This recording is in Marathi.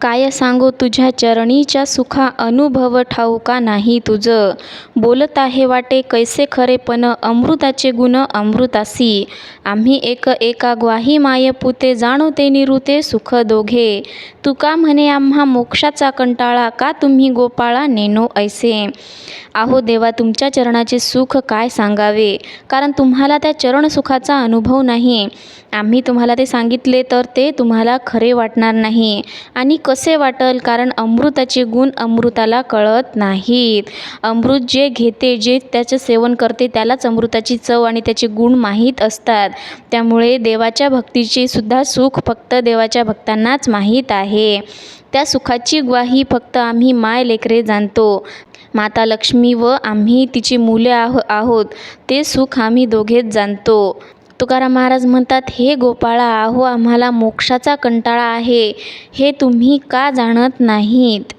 काय सांगू तुझ्या चरणीच्या सुखा अनुभव ठाऊका नाही तुझं? बोलत आहे वाटे कैसे खरेपण अमृताचे गुण अमृतासी. आम्ही एक एका ग्वाही माय पुते जाणो ते निरुते सुख दोघे. तुका म्हणे आम्हा मोक्षाचा कंटाळा? का तुम्ही गोपाळा नेनो ऐसे? आहो देवा तुमच्या चरणाचे सुख काय सांगावे? कारण तुम्हाला त्या चरण सुखाचा अनुभव नाही. आम्ही तुम्हाला ते सांगितले तर ते तुम्हाला खरे वाटणार नाही. आणि कसे वाटल? कारण अमृताचे गुण अमृताला कळत नाहीत. अमृत जे घेते जे त्याचं सेवन करते त्यालाच अमृताची चव आणि त्याचे गुण माहीत असतात. त्यामुळे देवाच्या भक्तीचे सुद्धा सुख फक्त देवाच्या भक्तांनाच माहीत आहे. त्या सुखाची ग्वाही फक्त आम्ही माय लेकरे जाणतो. माता लक्ष्मी व आम्ही तिची मुले आहो आहोत. ते सुख आम्ही दोघेच जाणतो. तुकाराम महाराज म्हणतात हे गोपाळा आहो आम्हाला मोक्षाचा कंटाळा आहे. हे तुम्ही का जाणत नाहीत?